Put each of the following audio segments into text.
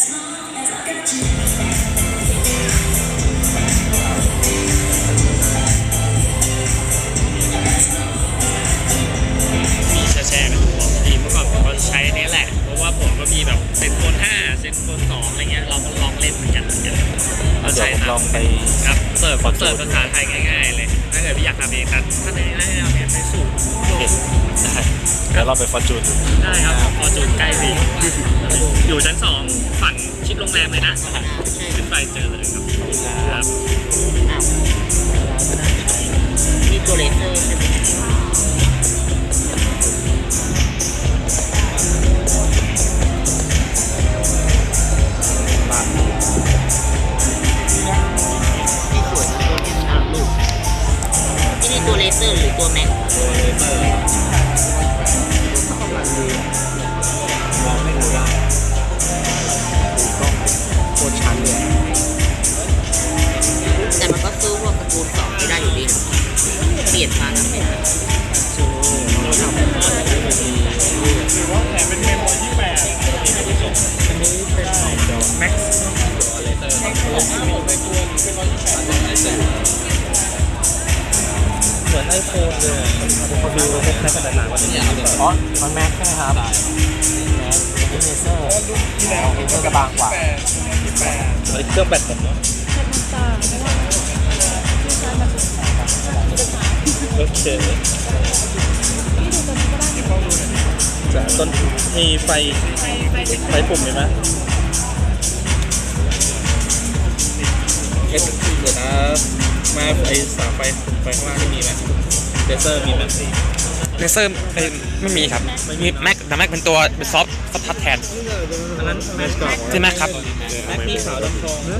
มีแชร์แชร์กันของทีเมื่อก่อนผมก็ใช้อันนี้แหละ เพราะว่าผมก็มีแบบเซนโฟน5เซนโฟน2องอะไรเงี้ยเราก็ลองเล่นเหมือนกันเหมือนกันเราเดี๋ยวใช้ลองไปครับเสิร์ฟเสิร์ฟภาษาไทยง่ายๆเลยถ้าเกิดพี่อยากทำเองครับถ้าในในแนวเนี้ยในสูตรเห็นได้เดี๋ยวเราไปฟอร์จูนได้ครับพอร์จูนใกล้ดี อยู่ชั้นสองฝั่งชิดโรงแรมเลยนะ ขึ้นไปเจอเลยครับ ครับ อ้าวมีตัวเลเโมยี่แปดอันนี้เป็นแม็กซ์เหมือนไอโฟนเลยเขาดูแม็กซ์ขนาดกว่านี้อ๋อมันแม็กใช่ไหมครับแม็กอันนี้เลเซอร์เลเซอร์กระบางกว่าอันนี้เครื่องแบตหมดเนาะโอเค จะต้นมีไฟไฟปุ่มไหมไหมเอสเดี๋ยวนะมาไอสามไฟไฟข้างล่างนี่มีไหมเลเซอร์มีไหมเลเซอร์เอ้ยไม่มีครับมีแม็กแต่แม็กเป็นตัวเป็นซอฟต์ซอฟต์ทัชแทนอันนั้นแม็กก่อนใช่ไหมครับแม็กมีขาวดำทองนะ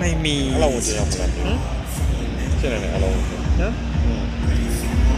ไม่มี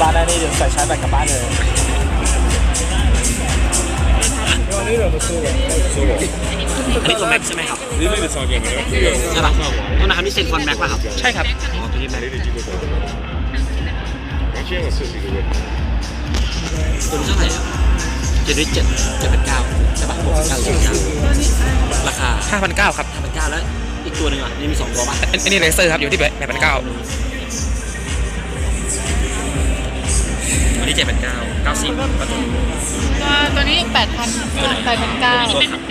บ้านได้นี่เดี๋ยวใส่ชาร์จแบตกลับบ้านเลยอันนี้ตัวแม็กใช่ไหมครับใช่ป่ะต้นนะครับนี่เซนคอนแม็กป่ะครับ ใช่ครับ อ๋อตัวนี้แม็กตัวนี้เท่าไหร่อะเจ็ดด้วยเจ็ดเจ็ดเป็นเก้าใช่ป่ะหกเก้าเจ็ดเก้าราคา5,900ครับห้าเป็นเก้าแล้วอีกตัวหนึ่งอะนี่มีสองตัวป่ะอันอันนี้เลเซอร์ครับอยู่ที่8,900วัน นี้เจ็ดเป็นเก้าเก้าสิบประตูตัวตัวนี้8,000 8,900